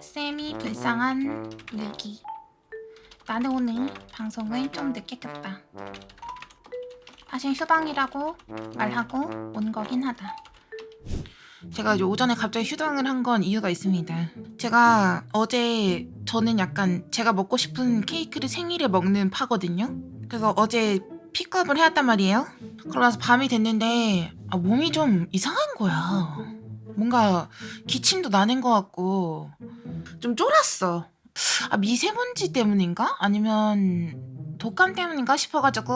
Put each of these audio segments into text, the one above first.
쌤이 불쌍한 일기. 나는 오늘 방송을 좀 늦게 켰다. 사실 휴방이라고 말하고 온 거긴 하다. 제가 이제 오전에 갑자기 휴방을 한 건 이유가 있습니다. 제가 어제 저는 약간 제가 먹고 싶은 케이크를 생일에 먹는 파거든요. 그래서 어제 픽업을 해왔단 말이에요. 그러고 나서 밤이 됐는데 아, 몸이 좀 이상한 거야. 뭔가 기침도 나는 것 같고 좀 쫄았어. 아 미세먼지 때문인가? 아니면 독감 때문인가 싶어가지고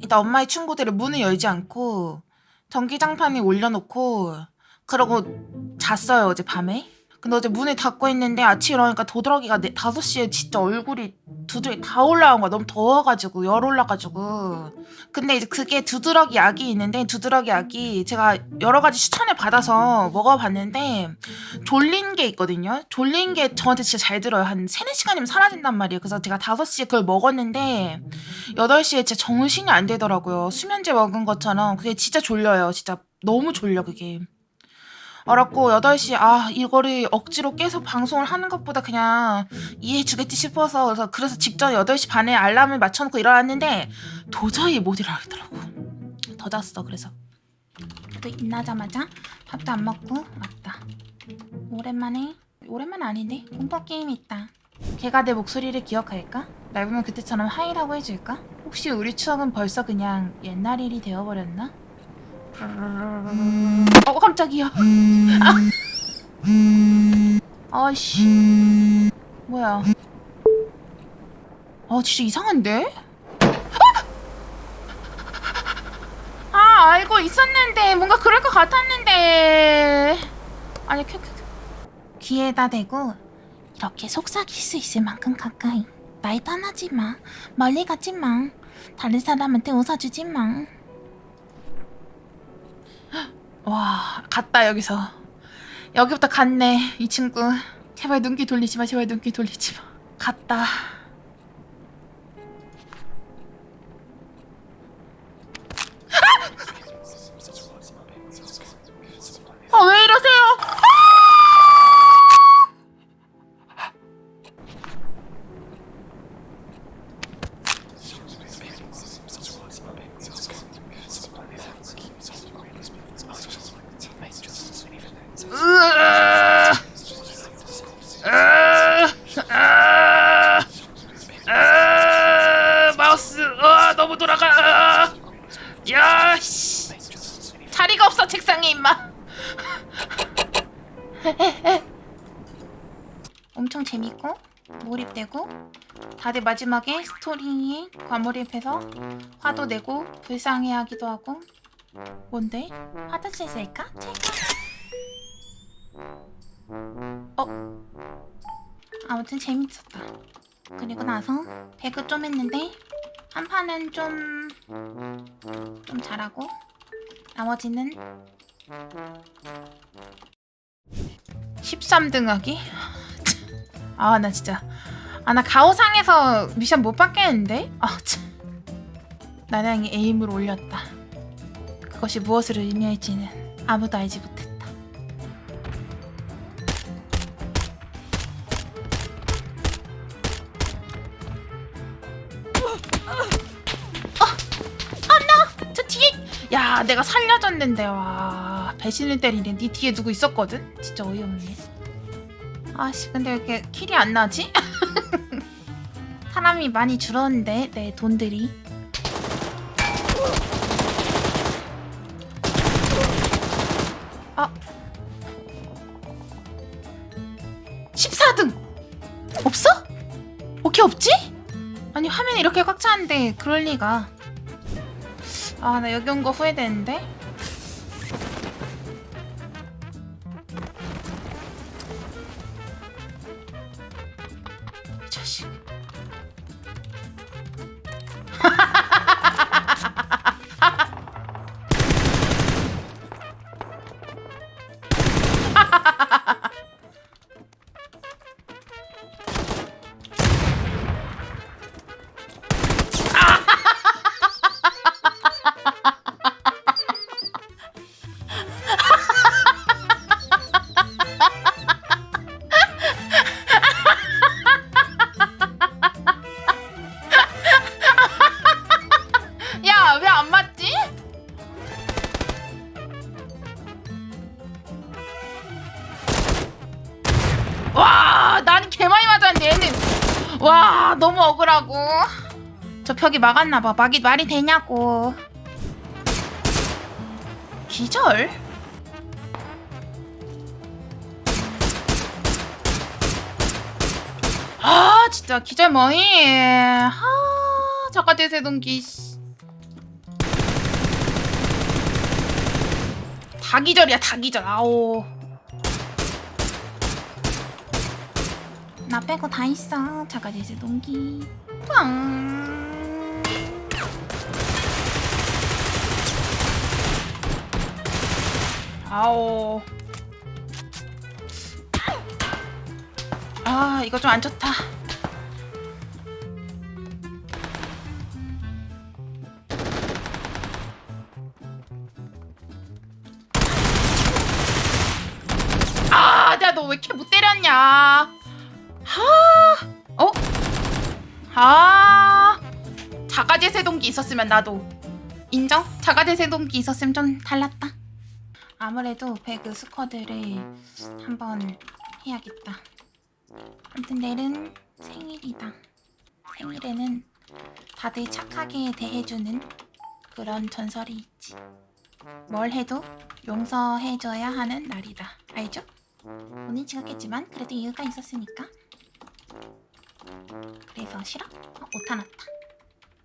일단 엄마의 충고대로 문을 열지 않고 전기장판에 올려놓고 그러고 잤어요 어제 밤에. 근데 어제 문을 닫고 있는데 아침에 일어나니까 도드라기가 네, 5시에 진짜 얼굴이 두드러기 다 올라온 거야. 너무 더워가지고 열 올라가지고. 근데 이제 그게 두드러기 약이 있는데 두드러기 약이 제가 여러 가지 추천을 받아서 먹어봤는데 졸린 게 있거든요. 졸린 게 저한테 진짜 잘 들어요. 한 3, 4시간이면 사라진단 말이에요. 그래서 제가 5시에 그걸 먹었는데 8시에 진짜 정신이 안 되더라고요. 수면제 먹은 것처럼 그게 진짜 졸려요. 진짜 너무 졸려 그게. 알았고 8시 아 이거를 억지로 깨서 방송을 하는 것보다 그냥 이해해 주겠지 싶어서 그래서, 그래서 직전 8시 반에 알람을 맞춰놓고 일어났는데 도저히 못 일어나겠더라고 더 잤어 그래서 또 일어나자마자 밥도 안 먹고 왔다 오랜만에 오랜만 아닌데 공포 게임 있다 걔가 내 목소리를 기억할까? 날 보면 그때처럼 하이라고 해줄까? 혹시 우리 추억은 벌써 그냥 옛날 일이 되어버렸나? 어 깜짝이야. 아. 아씨. 뭐야. 아 진짜 이상한데? 아 알고 있었는데 뭔가 그럴 것 같았는데. 아니 큐큐큐 귀에다 대고 이렇게 속삭일 수 있을 만큼 가까이. 날 떠나지 마. 멀리 가지 마. 다른 사람한테 웃어주지 마 와, 갔다 여기서. 여기부터 갔네, 이 친구. 제발 눈길 돌리지 마, 제발 눈길 돌리지 마. 갔다. 엄청 재밌고 몰입되고 다들 마지막에 스토리에 과몰입해서 화도 내고 불쌍해하기도 하고 뭔데? 화장실 쓸까? 찰까? 어? 아무튼 재밌었다. 그리고 나서 배그 좀 했는데 한 판은 좀... 좀 잘하고 나머지는 13등 하기? 아 나 진짜 아 나 가오상에서 미션 못 받겠는데? 아 참. 나량이 에임을 올렸다. 그것이 무엇을 의미할지는 아무도 알지 못했다. 저 뒤에 야 내가 살려줬는데 와. 배신을 때리네 네 뒤에 누구 있었거든? 진짜 어이없네. 아씨 근데 왜 이렇게 킬이 안 나지? 사람이 많이 줄었는데 내 돈들이. 아. 14등! 없어? 오케이 없지? 아니 화면이 이렇게 꽉 차는데 그럴 리가 아, 나 여기 온 거 후회되는데? 와 너무 억울하고. 저 벽이 막았나봐. 막이 말이 되냐고. 기절? 아 진짜 기절 뭐니 아 저가 대 세동기 씨. 다 기절이야 다 기절. 아오 나 빼고 다 있어. 저가 대세동기. 빵 아오. 아 이거 좀 안 좋다. 아, 내가 너왜 이렇게 못 때렸냐? 하, 어? 아, 자가제 세동기 있었으면 나도 인정. 자가제 세동기 있었으면 좀 달랐다. 아무래도 배그 스쿼드를 한번 해야겠다. 아무튼 내일은 생일이다. 생일에는 다들 착하게 대해주는 그런 전설이 있지. 뭘 해도 용서해줘야 하는 날이다. 알죠? 오늘 지각했지만 그래도 이유가 있었으니까. 그래서 싫어? 어, 오타 났다.